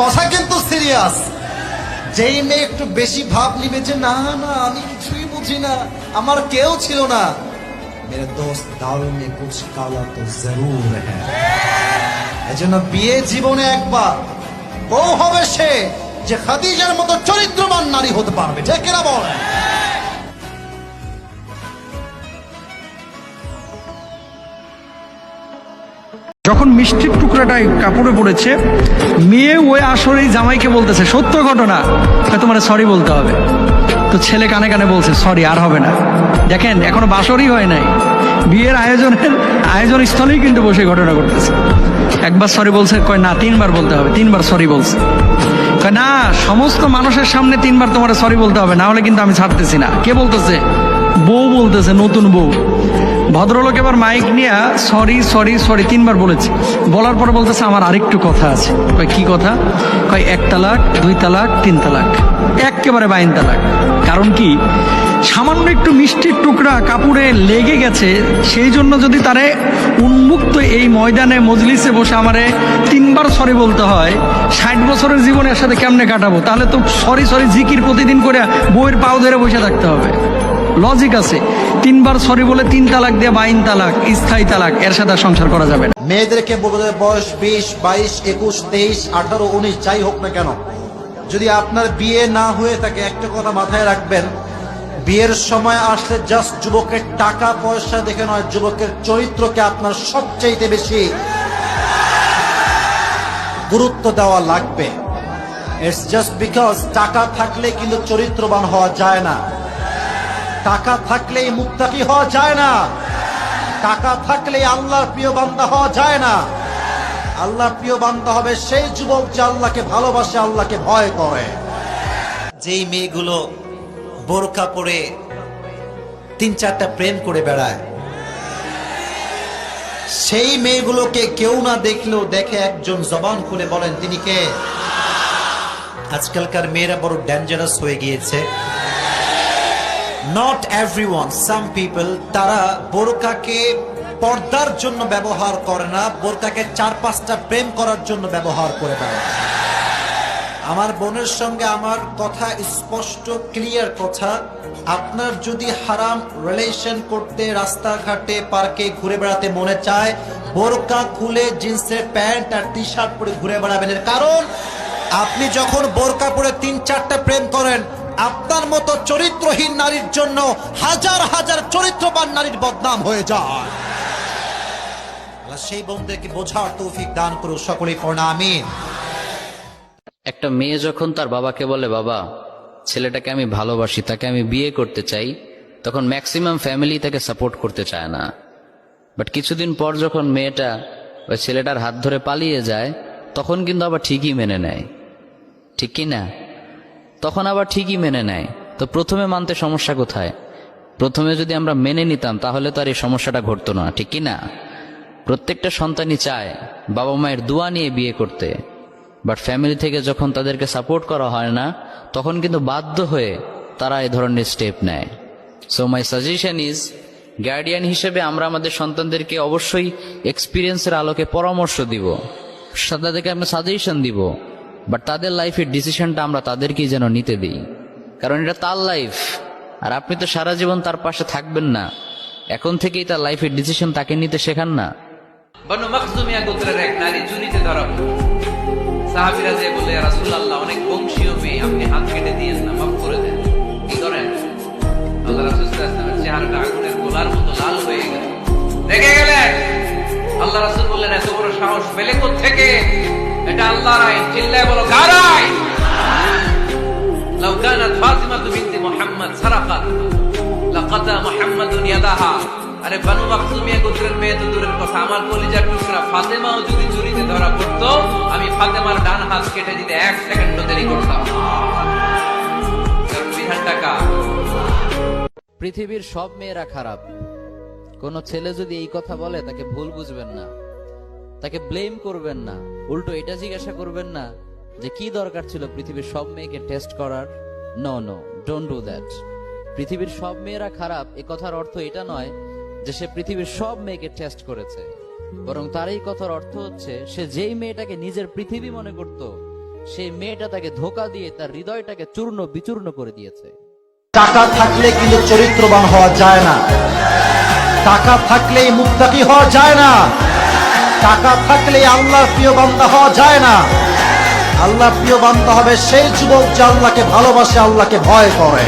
কথা কিন্তু সিরিয়াস। যেই মেয়ে একটু বেশি ভাব নিবে যে না না, আমি কিছুই বুঝি না, আমার কেউ ছিল না। মেরে দোস্ত দারুণ মে কুছ কালা তো জরুর হ্যাঁ। এজন্য বিয়ে জীবনে একবার। বউ হবে সে যে খাদিজার মতো চরিত্রবান নারী হতে পারবে, ঠিক কিনা বল? যখন মিষ্টির টুকরাটা কাপড়ে পড়েছে, মেয়ে ওই আসরেই জামাইকে বলতেছে, সত্য ঘটনা? তোমার সরি বলতে হবে। তো ছেলে কানে কানে বলছে সরি আর হবে না। দেখেন, এখনও বাসরই হয় নাই। বিয়ের আয়োজনের আয়োজন স্থলেই কিন্তু বসে ঘটনা করতেছে একবার সরি বলছে, কয়, না, তিনবার বলতে হবে। তিনবার সরি বলছে। কয়, না, সমস্ত মানুষের সামনে তিনবার তোমার সরি বলতে হবে। না হলে কিন্তু আমি ছাড়তেছি না। কে বলতেছে? বউ বলতেছে, নতুন বউ। ভদ্রলোক এবার মাইক নিয়ে, সরি সরি সরি, তিনবার বলেছে। বলার পর বলতেছে, আমার আরেকটু কথা আছে। কয়, কি কথা? কয়, এক তালাক, দুই তালাক, তিন তালাক। একেবারে বাইন তালাক। কারণ কি? সামান্য একটু মিষ্টির টুকরা কাপড়ে লেগে গেছে, সেই জন্য যদি তারে উন্মুক্ত এই ময়দানে, মজলিসে বসে আমারে তিনবার সরি বলতে হয়, ষাট বছরের জীবনে এর সাথে কেমনে কাটাবো? তাহলে তো সরি সরি জিকির প্রতিদিন করে বইয়ের পাও ধরে বসে থাকতে হবে। লজিক আছে। তিনবার সরি বলে তিন তালাক দিয়ে বাইন তালাক, স্থায়ী তালাক এর সাথে সংসার করা যাবে না। মেয়েদেরকে বলব বয়স বিশ, বাইশ, একুশ, তেইশ, আঠারো, উনিশ, যাই হোক না কেন, যদি আপনার বিয়ে না হয়ে থাকে, একটা কথা মাথায় রাখবেন, বিয়ের সময় আসলে জাস্ট যুবকের টাকা পয়সা দেখে নয়, যুবকের চরিত্রকে আপনার সবচাইতে বেশি গুরুত্ব দেওয়া লাগবে। ইটস জাস্ট বিকজ টাকা থাকলে কিন্তু চরিত্রবান হওয়া যায় না। টাকা থাকলেই মুক্তাকি হওয়া যায় না। টাকা থাকলে আল্লাহর প্রিয় বান্দা হওয়া যায় না। আল্লাহর প্রিয় বান্দা হবে সেই যুবক যে আল্লাহকে ভালোবাসে, আল্লাহকে ভয় করে। যেই মেয়েগুলো বোরকা পরে তিন চারটা প্রেম করে বেড়ায়, সেই মেয়েগুলোকে কেউ না দেখলেও দেখে একজন জবান খুলে বলেন, তিনি কে? আজকালকার মেয়েরা বড় ডেঞ্জারাস হয়ে গিয়েছে। নট এভরিওয়ান সাম পিপল তারা বোরকাকে পর্দার জন্য ব্যবহার করে না, বোরকাকে চার পাঁচটা প্রেম করার জন্য ব্যবহার করে বেড়ায়। আমার বোনের সঙ্গে আমার কথা স্পষ্ট ক্লিয়ার কথা। আপনার যদি হারাম রিলেশন করতে, রাস্তাঘাটে, পার্কে ঘুরে বেড়াতে মনে চায়, বোরকা খুলে জিন্সের প্যান্ট আর টি শার্ট পরে ঘুরে বেড়াবেন। কারণ, আপনি যখন বোরকা পরে তিন চারটা প্রেম করেন আপনার মতো চরিত্রহীন নারীর জন্য হাজার হাজার চরিত্রবান নারীর বদনাম হয়ে যায়। সেই বোনদেরকে বোঝার তৌফিক দান করুক, সকলেই পড়না একটা মেয়ে যখন তার বাবাকে বলে, বাবা, ছেলেটাকে আমি ভালোবাসি, তাকে আমি বিয়ে করতে চাই, তখন ম্যাক্সিমাম ফ্যামিলি তাকে সাপোর্ট করতে চায় না। বাট কিছুদিন পর যখন মেয়েটা ওই ছেলেটার হাত ধরে পালিয়ে যায়, তখন কিন্তু আবার ঠিকই মেনে নেয়। ঠিক কি না? তখন আবার ঠিকই মেনে নেয়। তো প্রথমে মানতে সমস্যা কোথায়? প্রথমে যদি আমরা মেনে নিতাম, তাহলে তো আর এই সমস্যাটা ঘটতো না, ঠিক কি না? প্রত্যেকটা সন্তানই চায় বাবা মায়ের দোয়া নিয়ে বিয়ে করতে। বাট ফ্যামিলি থেকে যখন তাদেরকে সাপোর্ট করা হয় না, তখন কিন্তু বাধ্য হয়ে তারা এই ধরনের স্টেপ নেয়। So my suggestion is guardian হিসেবে আমরা আমাদের সন্তানদেরকে অবশ্যই এক্সপিরিয়েন্সের আলোকে পরামর্শ দিব। তাদেরকে আমরা সাজেশন দিব। বাট তাদের লাইফের ডিসিশনটা আমরা তাদেরকেই যেন নিতে দিই। কারণ এটা তার লাইফ আর আপনি তো সারা জীবন তার পাশে থাকবেন না। এখন থেকেই তার লাইফের ডিসিশন তাকে নিতে শেখান না। আল্লাহ রাসূল বললেন, এত বড় সাহস পেলে থেকে এটা আল্লাহর আইন চিল্লায় বলো কার আইন لو كانت فاطمة بنت محمد سرقت لقطع محمد يدها আরে বানু মাকতুমিয়া গোত্রের মেয়ে তো দূরের কথা আমার কলিজার টুকরা ফাতেমাও যদি চুরিতে ধরা পড়তো আমি ফাতেমার ডান হাত কেটে দিতে এক সেকেন্ড দেরি করতাম কারণ বিধানটা কার পৃথিবীর সব মেয়েরা খারাপ কোন ছেলে যদি এই কথা বলে তাকে ভুল বুঝবেন না তাকে ব্লেম করবেন না উল্টো এটা জিজ্ঞাসা করবেন না যে কি দরকার ছিল পৃথিবীর সব মেয়েকে টেস্ট করার? No no don't do that পৃথিবীর সব মেয়েরা খারাপ, এ কথার অর্থ এটা নয় যে সে পৃথিবীর সব মেয়েকে টেস্ট করেছে। বরং তার এই কথার অর্থ হচ্ছে, সে যেই মেয়েটাকে নিজের পৃথিবী মনে করত, সেই মেয়েটা তাকে ধোকা দিয়ে তার হৃদয়টাকে চূর্ণ বিচূর্ণ করে দিয়েছে। টাকা থাকলে কিন্তু চরিত্রবান হওয়া যায় না। টাকা থাকলেই মুক্তাকি হওয়া যায় না। টাকা থাকলে আল্লাহর প্রিয় বান্দা হওয়া যায় না। আল্লাহ প্রিয় বান্দা হবে সেই যুবক যে আল্লাহকে ভালোবাসে, আল্লাহকে ভয় করে।